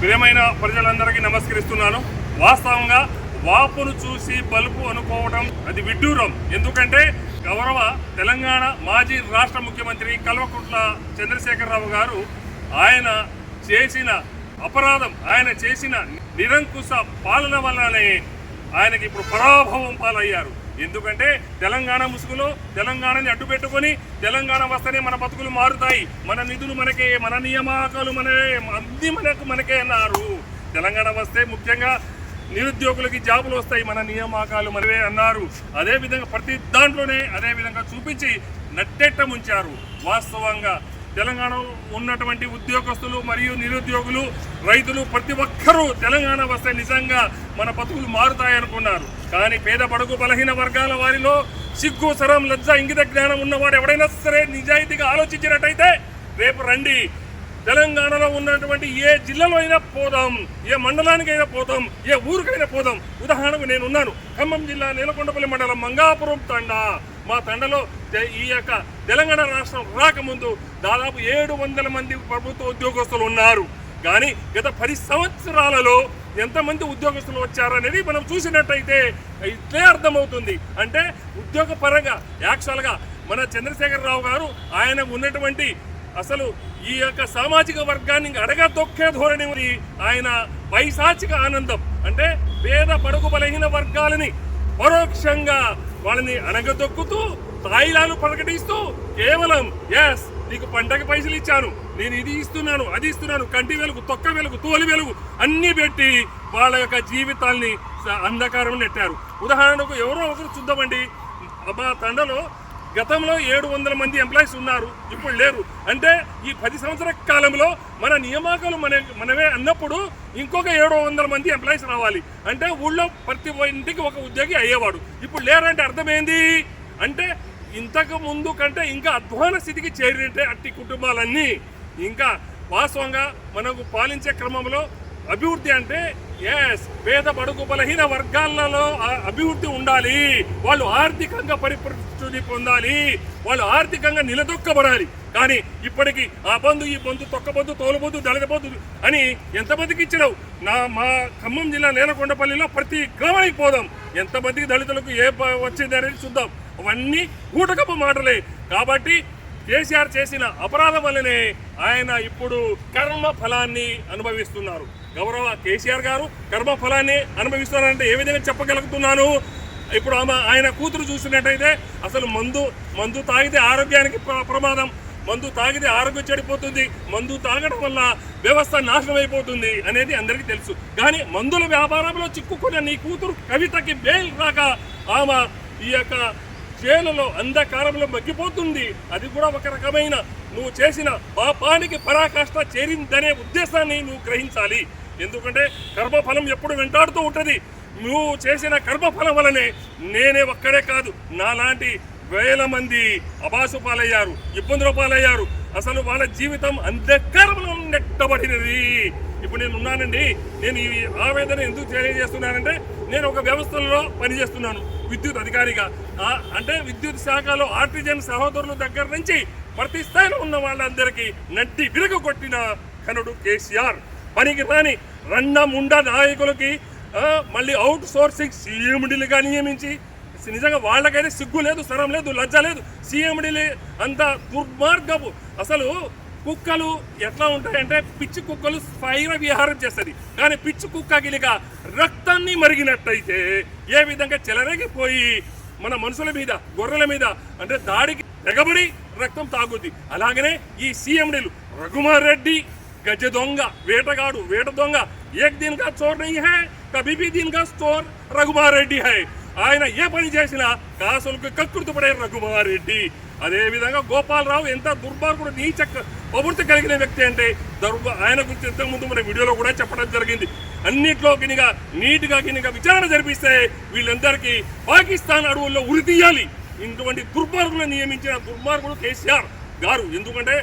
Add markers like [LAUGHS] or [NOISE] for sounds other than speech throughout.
ప్రియమైన ప్రజలందరికీ నమస్కరిస్తున్నాను. వాస్తవంగా వాపును చూసి బలుపు అనుకోవడం అది విడ్డూరం. ఎందుకంటే గౌరవ తెలంగాణ మాజీ రాష్ట్ర ముఖ్యమంత్రి కల్వకుంట్ల చంద్రశేఖరరావు గారు ఆయన చేసిన అపరాధం ఆయన చేసిన నిరంకుశ పాలన వల్లనే ఆయనకి ఇప్పుడు పరాభవం పాలయ్యారు. ఎందుకంటే తెలంగాణ ముసుగులో తెలంగాణని అడ్డు పెట్టుకొని తెలంగాణ వస్తేనే మన బతుకులు మారుతాయి. మన నిధులు మనకే మన నియామకాలు మన అన్ని మనకు మనకే అన్నారు. తెలంగాణ వస్తే ముఖ్యంగా నిరుద్యోగులకి జాబులు వస్తాయి మన నియామకాలు మనవే అన్నారు. అదేవిధంగా ప్రతి దాంట్లోనే అదే విధంగా చూపించి నట్టెట్ట ముంచారు. వాస్తవంగా తెలంగాణలో ఉన్నటువంటి ఉద్యోగస్తులు మరియు నిరుద్యోగులు రైతులు ప్రతి ఒక్కరూ తెలంగాణ వస్తే నిజంగా మన బతుకులు మారుతాయనుకున్నారు. కానీ పేద బడుగు బలహీన వర్గాల వారిలో సిగ్గు సరం లజ్జ ఇంగిత జ్ఞానం ఉన్నవాడు ఎవడైనా సరే నిజాయితీగా ఆలోచించినట్టయితే రేపు రండి. తెలంగాణలో ఉన్నటువంటి ఏ జిల్లాలో అయినా పోదాం ఏ మండలానికైనా పోదాం ఏ ఊరికైనా పోదాం. ఉదాహరణకు నేను ఉన్నాను ఖమ్మం జిల్లా నీలకొండపల్లి మండలం మంగాపురం తండా. మా తండలో ఈ యొక్క తెలంగాణ రాష్ట్రం రాకముందు దాదాపు ఏడు వందల మంది ప్రభుత్వ ఉద్యోగస్తులు ఉన్నారు. కానీ గత పది సంవత్సరాలలో ఎంతమంది ఉద్యోగస్తులు వచ్చారనేది మనం చూసినట్టయితే ఇట్లే అర్థమవుతుంది అంటే ఉద్యోగ పరంగా యాక్చువల్గా మన చంద్రశేఖరరావు గారు ఆయన ఉన్నటువంటి అసలు ఈ యొక్క సామాజిక వర్గాన్ని అడగ తొక్కే ధోరణి ఉంది. ఆయన పైశాచిక ఆనందం అంటే పేద పడుగు బలహీన వర్గాలని పరోక్షంగా వాళ్ళని అణగదొక్కుతూ తాయిలాలు ప్రకటిస్తూ కేవలం ఎస్ నీకు పంటకి పైసలు ఇచ్చాను. నేను ఇది ఇస్తున్నాను అది ఇస్తున్నాను. కంటి వెలుగు తొక్క వెలుగు తోలి వెలుగు అన్నీ పెట్టి వాళ్ళ యొక్క జీవితాల్ని అంధకారం నెట్టారు. ఉదాహరణకు ఎవరో ఒకరు చూద్దామండి. మా తండలో గతంలో ఏడు వందల మంది ఎంప్లాయీస్ ఉన్నారు ఇప్పుడు లేరు. అంటే ఈ పది సంవత్సరాల కాలంలో మన నియామకాలు మన మనమే అన్నప్పుడు ఇంకొక ఏడు వందల మంది ఎంప్లాయీస్ రావాలి. అంటే ఊళ్ళో ప్రతి ఇంటికి ఒక ఉద్యోగి అయ్యేవాడు. ఇప్పుడు లేరంటే అర్థమైంది? అంటే ఇంతకు ముందు కంటే ఇంకా అధ్వాన స్థితికి చేరినట్టే అట్టి కుటుంబాలన్నీ. ఇంకా వాస్తవంగా మనకు పాలించే క్రమంలో అభివృద్ధి అంటే ఎస్ పేద బడుగు బలహీన వర్గాలలో ఆ అభివృద్ధి ఉండాలి. వాళ్ళు ఆర్థికంగా పరిపృష్టి పొందాలి. వాళ్ళు ఆర్థికంగా నిలదొక్కబడాలి. కానీ ఇప్పటికీ ఆ బంధు ఈ బంధు తొక్కబొద్దు తోలుబొద్దు దళదబొద్దు దళిత అని ఎంతమందికి ఇచ్చినావు? నా మా ఖమ్మం జిల్లా నేలకొండపల్లిలో ప్రతి గ్రామానికి పోదాం. ఎంతమందికి దళితులకు ఏ ప- వచ్చింది అనేది చూద్దాం. అవన్నీ ఊటకపు మాటలే. కాబట్టి కేసీఆర్ చేసిన అపరాధం వల్లనే ఆయన ఇప్పుడు కర్మ ఫలాన్ని అనుభవిస్తున్నారు. గౌరవ కేసీఆర్ గారు కర్మ ఫలాన్ని అనుభవిస్తున్నారంటే ఏ విధంగా చెప్పగలుగుతున్నాను? ఇప్పుడు ఆమె ఆయన కూతురు చూసినట్టయితే అసలు మందు మందు తాగితే ఆరోగ్యానికి ప్ర- ప్రమాదం. మందు తాగితే ఆరోగ్యం చెడిపోతుంది. మందు తాగడం వల్ల వ్యవస్థ నాశనం అయిపోతుంది అనేది అందరికీ తెలుసు. కానీ మందుల వ్యాపారంలో చిక్కుకున్న నీ కూతురు కవితకి బెయిల్ రాక ఆమె ఈ యొక్క జైలులో అంధకారంలో మగ్గిపోతుంది. అది కూడా ఒక రకమైన నువ్వు చేసిన పాపానికి పరాకాష్ట చేరిందనే ఉద్దేశాన్ని నువ్వు గ్రహించాలి. ఎందుకంటే కర్మఫలం ఎప్పుడు వెంటాడుతూ ఉంటుంది. నువ్వు చేసిన కర్మఫలం వలనే నేనే ఒక్కడే కాదు నాలాంటి వేల మంది అబాసు పాలయ్యారు ఇబ్బందుల పాలయ్యారు. అసలు వాళ్ళ జీవితం అంధకారంలో నెట్టబడినది. ఇప్పుడు నేను ఉన్నానండి. నేను ఈ ఆవేదన ఎందుకు తెలియజేస్తున్నానంటే నేను ఒక వ్యవస్థలో పనిచేస్తున్నాను విద్యుత్ అధికారిగా. అంటే విద్యుత్ శాఖలో ఆర్టిజన్ సహోదరుల దగ్గర నుంచి ప్రతి స్థాయిలో ఉన్న వాళ్ళందరికీ నట్టి విరగ కొట్టిన కనుడు కేసీఆర్. పనికి రాని రండ ముండ నాయకులకి మళ్ళీ అవుట్ సోర్సింగ్ సీఎండీలుగా నియమించి నిజంగా వాళ్ళకైతే సిగ్గు లేదు సరం లేదు లజ్జ లేదు. సీఎండీలు అంత దుర్మార్గపు అసలు కుక్కలు ఎట్లా ఉంటాయంటే పిచ్చి కుక్కలు స్వైర విహారం చేస్తుంది. కానీ పిచ్చి కుక్క గిలిక రక్తాన్ని మరిగినట్టయితే ఏ విధంగా చెలరేగిపోయి మన మనుషుల మీద గొర్రెల మీద అంటే దాడికి ఎగబడి రక్తం తాగుద్ది. అలాగనే ఈ సీఎండీలు రఘుమార్ రెడ్డి గజ దొంగ వేటగాడు వేట దొంగ ఏక్ దిన్ కా చోర్ నహీ హై కభీ భీ కా చోర్ రఘుమార్ రెడ్డి హై. ఆయన ఏ పని చేసినా కాసులకు కక్కుర్తి పడే అదేవిధంగా గోపాలరావు ఎంత దుర్మార్గుడు నీచ ప్రవృత్తి కలిగిన వ్యక్తి అంటే దర్భ ఆయన గురించి ఇంతకుముందు మన వీడియోలో కూడా చెప్పడం జరిగింది. అన్నిట్లో గినిగా నీట్గా గినిగా విచారణ జరిపిస్తే వీళ్ళందరికీ పాకిస్తాన్ అడవుల్లో ఉరి తీయాలి. ఇటువంటి దుర్మార్గులను నియమించిన దుర్మార్గుడు కేసీఆర్ గారు. ఎందుకంటే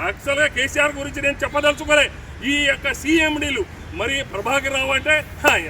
యాక్చువల్గా కేసీఆర్ గురించి నేను చెప్పదలుచుకోలే. ఈ యొక్క సీఎండీలు మరి ప్రభాకర్ రావు అంటే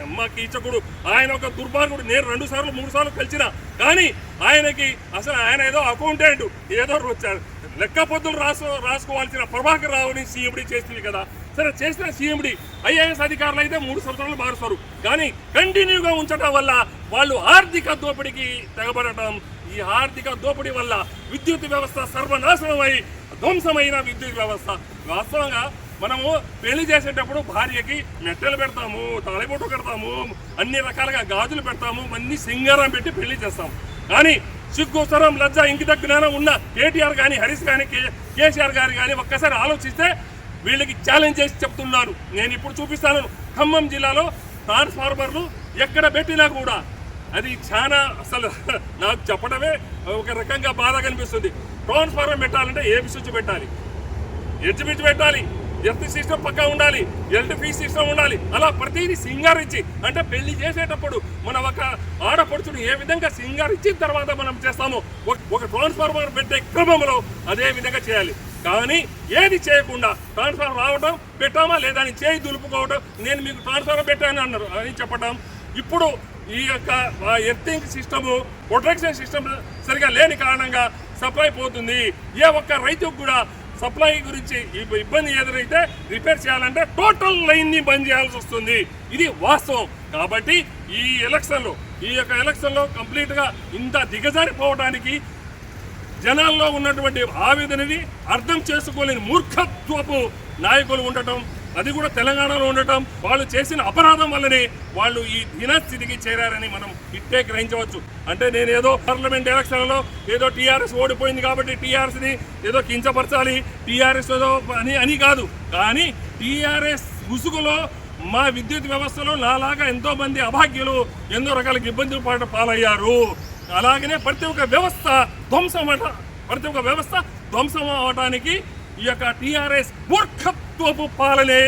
అమ్మ కీచకుడు. ఆయన ఒక దుర్మార్గుడు. నేను రెండు సార్లు మూడు సార్లు కలిసిన. కానీ ఆయనకి అసలు ఆయన ఏదో అకౌంటెంట్ ఏదో వచ్చారు లెక్క పొద్దులు రాసు రాసుకోవాల్సిన ప్రభాకర్ రావుని సీఎండి చేస్తుంది కదా. సరే చేసిన సీఎండి ఐఏఎస్ అధికారులు అయితే మూడు సంవత్సరాలు మారుస్తారు. కానీ కంటిన్యూగా ఉంచడం వల్ల వాళ్ళు ఆర్థిక దోపిడీకి తెగబడటం ఈ ఆర్థిక దోపిడీ వల్ల విద్యుత్ వ్యవస్థ సర్వనాశనమై ధ్వంసమైన విద్యుత్ వ్యవస్థ. వాస్తవంగా మనము పెళ్ళి చేసేటప్పుడు భార్యకి మెట్టెలు పెడతాము తాళిబొట్టు కడతాము అన్ని రకాలుగా గాజులు పెడతాము అన్ని సింగారం పెట్టి పెళ్ళి చేస్తాం. కానీ సిగ్గు సరం లజ్జ ఇంకిత జ్ఞానం ఉన్న కేటీఆర్ కానీ హరీష్ కానీ కే- కేసీఆర్ గారు కానీ ఒక్కసారి ఆలోచిస్తే వీళ్ళకి ఛాలెంజ్ చేసి చెప్తున్నాను నేను ఇప్పుడు చూపిస్తాను. ఖమ్మం జిల్లాలో ట్రాన్స్ఫార్మర్లు ఎక్కడ పెట్టినా కూడా అది చాలా అసలు [LAUGHS] నాకు చెప్పడమే ఒక రకంగా బాధ కనిపిస్తుంది. ట్రాన్స్ఫార్మర్ పెట్టాలంటే ఏ స్విచ్ పెట్టాలి? ఎడ్జ్ పెట్టాలి? ఎర్త్ సిస్టమ్ పక్కా ఉండాలి ఎల్టీపీ సిస్టమ్ ఉండాలి. అలా ప్రతిదీ సింగారించి అంటే పెళ్ళి చేసేటప్పుడు మన ఒక ఆడపడుచుడు ఏ విధంగా సింగారించిన తర్వాత మనం చేస్తామో ఒక- ట్రాన్స్ఫార్మర్ పెట్టే క్రమంలో అదే విధంగా చేయాలి. కానీ ఏది చేయకుండా ట్రాన్స్ఫార్మర్ రావడం పెట్టామా లేదా అని చేయి దులుపుకోవడం నేను మీకు ట్రాన్స్ఫార్మర్ పెట్టాను అన్నారు అని చెప్పడం ఇప్పుడు ఈ యొక్క ఎర్థింగ్ సిస్టము ప్రొటెక్షన్ సిస్టమ్ సరిగా లేని కారణంగా సప్లై పోతుంది. ఏ ఒక్క రైతుకు కూడా సప్లై గురించి ఇబ్బంది ఎదురైతే రిపేర్ చేయాలంటే టోటల్ లైన్ని బంద్ చేయాల్సి వస్తుంది. ఇది వాస్తవం. కాబట్టి ఈ ఎలక్షన్లో ఈ యొక్క ఎలక్షన్లో కంప్లీట్గా ఇంత దిగజారిపోవడానికి జనాల్లో ఉన్నటువంటి ఆవేదనని అర్థం చేసుకోలేని మూర్ఖత్వపు నాయకులు ఉండటం అది కూడా తెలంగాణలో ఉండటం వాళ్ళు చేసిన అపరాధం వల్లనే వాళ్ళు ఈ దినస్థితికి చేరారని మనం ఇట్టే గ్రహించవచ్చు. అంటే నేను ఏదో పార్లమెంట్ ఎలక్షన్లలో ఏదో టీఆర్ఎస్ ఓడిపోయింది కాబట్టి టీఆర్ఎస్ని ఏదో కించపరచాలి టీఆర్ఎస్ ఏదో అని అని కాదు. కానీ టీఆర్ఎస్ ముసుగులో మా విద్యుత్ వ్యవస్థలో నాలాగా ఎంతో మంది అభాగ్యులు ఎన్నో రకాల ఇబ్బందులు పాట పాలయ్యారు. అలాగనే ప్రతి ఒక్క వ్యవస్థ ధ్వంసం ప్రతి ఒక్క వ్యవస్థ ధ్వంసం అవడానికి ఈ యొక్క టీఆర్ఎస్ మూర్ఖ మూర్ఖత్వపు పాలనే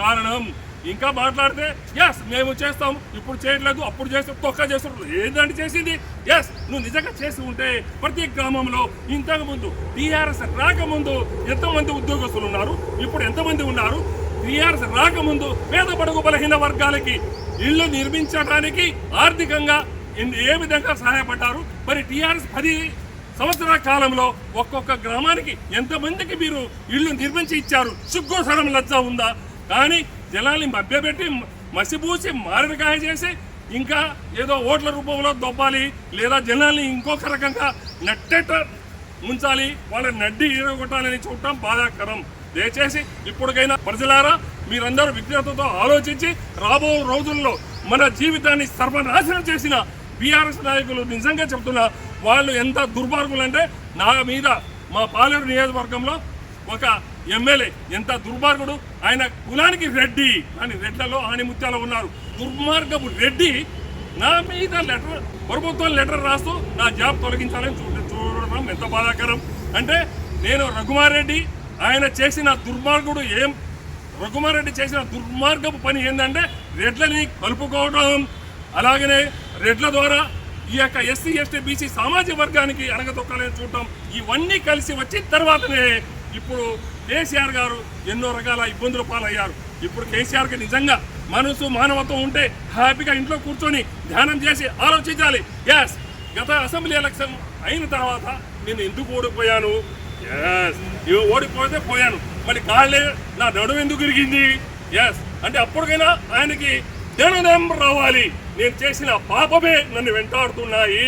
కారణం. ఇంకా మాట్లాడితే ఎస్ మేము చేస్తాం. ఇప్పుడు చేయట్లేదు అప్పుడు చేస్తాం తొక్క చేస్తాం ఏంటంటే చేసింది? ఎస్ నువ్వు నిజంగా చేసి ఉంటే ప్రతి గ్రామంలో ఇంతకుముందు టీఆర్ఎస్ రాకముందు ఎంతమంది ఉద్యోగస్తులు ఉన్నారు? ఇప్పుడు ఎంతమంది ఉన్నారు? టీఆర్ఎస్ రాకముందు పేద పడుగు బలహీన వర్గాలకి ఇళ్ళు నిర్మించడానికి ఆర్థికంగా ఏ విధంగా సహాయపడ్డారు? మరి టీఆర్ఎస్ పది సంవత్సరాల కాలంలో ఒక్కొక్క గ్రామానికి ఎంతమందికి మీరు ఇల్లు నిర్మించి ఇచ్చారు? సిగ్గు సరం లజ్జ ఉందా? కానీ జనాల్ని మభ్యపెట్టి మసిపూసి మారడికాయ చేసి ఇంకా ఏదో ఓట్ల రూపంలో దొబ్బాలి లేదా జనాల్ని ఇంకొక రకంగా నట్టేట ఉంచాలి వాళ్ళని నడ్డి ఇరగొట్టాలని చూడటం బాధాకరం. దయచేసి ఇప్పటికైనా ప్రజలారా మీరందరూ విజ్ఞతతో ఆలోచించి రాబో రోజుల్లో మన జీవితాన్ని సర్వనాశనం చేసిన బీఆర్ఎస్ నాయకులు నిజంగా చెప్తున్నా వాళ్ళు ఎంత దుర్మార్గులు అంటే నా మీద మా పాలేరు నియోజకవర్గంలో ఒక ఎమ్మెల్యే ఎంత దుర్మార్గుడు ఆయన కులానికి రెడ్డి అని రెడ్లలో ఆణిముత్యాలు ఉన్నారు. దుర్మార్గపు రెడ్డి నా మీద లెటర్ ప్రభుత్వం లెటర్ రాస్తూ నా జాబ్ తొలగించాలని చూ చూడడం ఎంత బాధాకరం? అంటే నేను రఘుమారెడ్డి ఆయన చేసిన దుర్మార్గుడు ఏం రఘుమారెడ్డి చేసిన దుర్మార్గపు పని ఏంటంటే రెడ్లని కలుపుకోవడం. అలాగనే రెడ్ల ద్వారా ఈ యొక్క ఎస్సీ ఎస్టీ బీసీ సామాజిక వర్గానికి అణగదొక్కాలని చూడటం ఇవన్నీ కలిసి వచ్చిన తర్వాతనే ఇప్పుడు కేసీఆర్ గారు ఎన్నో రకాల ఇబ్బందుల పాలయ్యారు. ఇప్పుడు కేసీఆర్కి నిజంగా మనసు మానవత్వం ఉంటే హ్యాపీగా ఇంట్లో కూర్చొని ధ్యానం చేసి ఆలోచించాలి. ఎస్ గత అసెంబ్లీ ఎలక్షన్ అయిన తర్వాత నేను ఎందుకు ఓడిపోయాను? ఎస్ ఓడిపోతే పోయాను. మళ్ళీ కాళ్ళే నా నడుము ఎందుకు ఇరిగింది ఎస్ అంటే అప్పటికైనా ఆయనకి దినదం రావాలి నేను చేసిన పాపమే నన్ను వెంటాడుతున్నాయి.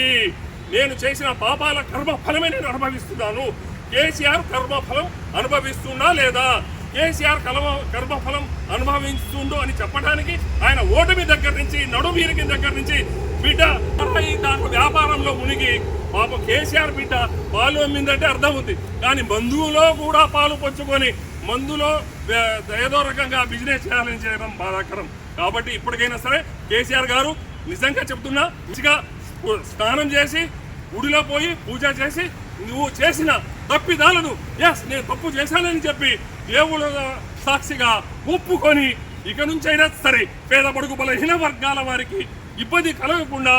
నేను చేసిన పాపాల కర్మ ఫలమే నేను అనుభవిస్తున్నాను. కేసీఆర్ కర్మఫలం అనుభవిస్తున్నా లేదా? కేసీఆర్ కలమ కర్మఫలం అనుభవిస్తుండు అని చెప్పడానికి ఆయన ఓటమి దగ్గర నుంచి నడుమీరికి దగ్గర నుంచి బిడ్డ దాంట్లో వ్యాపారంలో మునిగి పాపం కేసీఆర్ బిడ్డ పాలు అమ్మిందంటే అర్థం ఉంది. కానీ మందులో కూడా పాలు పంచుకొని మందులో ఏదో రకంగా బిజినెస్ చేయాలని చేయడం బాధాకరం. కాబట్టి ఇప్పటికైనా సరే కేసీఆర్ గారు నిజంగా చెప్తున్నా మంచిగా స్నానం చేసి గుడిలో పోయి పూజ చేసి నువ్వు చేసిన తప్పిదాలను ఎస్ నేను తప్పు చేశానని చెప్పి దేవుడు సాక్షిగా ఒప్పుకొని ఇక నుంచైనా సరే పేద పడుగు బలహీన వర్గాల వారికి ఇబ్బంది కలగకుండా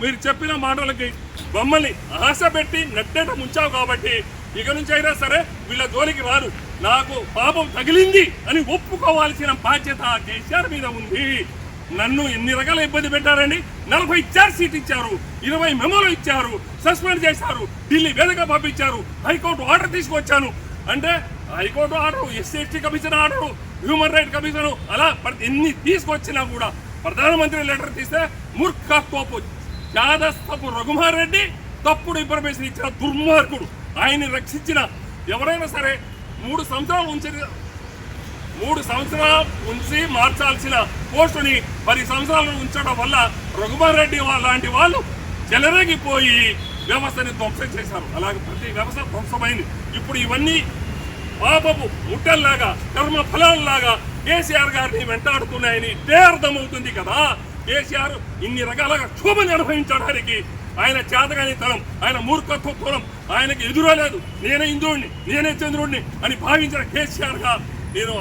మీరు చెప్పిన మాటలకి మమ్మల్ని ఆశ పెట్టి నట్టేట ముంచావు కాబట్టి ఇక నుంచైనా సరే వీళ్ళ జోలికి రాను నాకు పాపం తగిలింది అని ఒప్పుకోవాల్సిన బాధ్యత కేసీఆర్ మీద ఉంది. నన్ను ఎన్ని రకాల ఇబ్బంది పెట్టారండి? నలభై చార్జ్ సీట్ ఇచ్చారు ఇరవై మెమోలు ఇచ్చారు సస్పెండ్ చేశారు ఢిల్లీ వేదిక పంపించారు హైకోర్టు ఆర్డర్ తీసుకొచ్చాను. అంటే high court order SC ST commission order human right commission అలా ఎన్ని తీసుకొచ్చినా కూడా ప్రధానమంత్రి లెటర్ తీస్తే మూర్ఖత్వపు యాదస్తపు రఘుమారెడ్డి తప్పుడు ఇన్ఫర్మేషన్ ఇచ్చిన దుర్మార్గుడు. ఆయన్ని రక్షించిన ఎవరైనా సరే మూడు సంవత్సరాలు ఉంచి మూడు సంవత్సరాలు ఉంచి మార్చాల్సిన పోస్టుని పది సంవత్సరాలు ఉంచడం వల్ల రఘుమార్ రెడ్డి లాంటి వాళ్ళు చెలరేగిపోయి వ్యవస్థని ధ్వంసం చేశారు. అలాగే ప్రతి వ్యవస్థ ధ్వంసమైంది. ఇప్పుడు ఇవన్నీ పాపపు ముట్టల్లాగా కర్మ ఫలాల్లాగా కేసీఆర్ గారిని వెంటాడుతున్నాయని ఇదే అర్థమవుతుంది కదా. కేసీఆర్ ఇన్ని రకాలుగా క్షోభని అనుభవించడానికి ఆయన చేతగానితనం ఆయన మూర్ఖత్వం ఆయనకి ఎదురలేదు నేనే హిందువుడిని నేనే చంద్రుడిని అని భావించిన కేసీఆర్గా నేను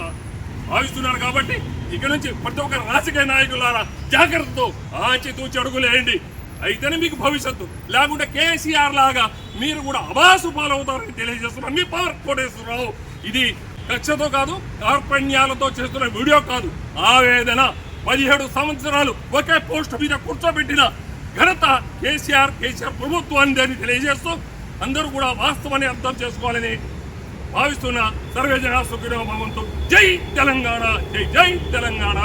భావిస్తున్నాను కాబట్టి ఇక్కడ నుంచి ప్రతి ఒక్క రాజకీయ నాయకులారా జాగ్రత్తతో ఆచితూచి అడుగులేయండి. అయితేనే మీకు భవిష్యత్తు. లేకుంటే కేసీఆర్ లాగా మీరు కూడా అబాసు పాలవుతారని తెలియజేస్తున్నారు. మీ పవర్ కోటేశ్వరరావు ఇది కక్షతో కాదు కార్పణ్యాలతో చేస్తున్న వీడియో కాదు. ఆవేదన పదిహేడు సంవత్సరాలు ఒకే పోస్ట్ మీద కూర్చోబెట్టిన ఘనత కేసీఆర్ కేసీఆర్ ప్రభుత్వాన్ని అని తెలియజేస్తూ అందరూ కూడా వాస్తవాన్ని అర్థం చేసుకోవాలని భావిస్తున్న సర్వేజన సుఖినో భవంతు. జై తెలంగాణ జై జై తెలంగాణ.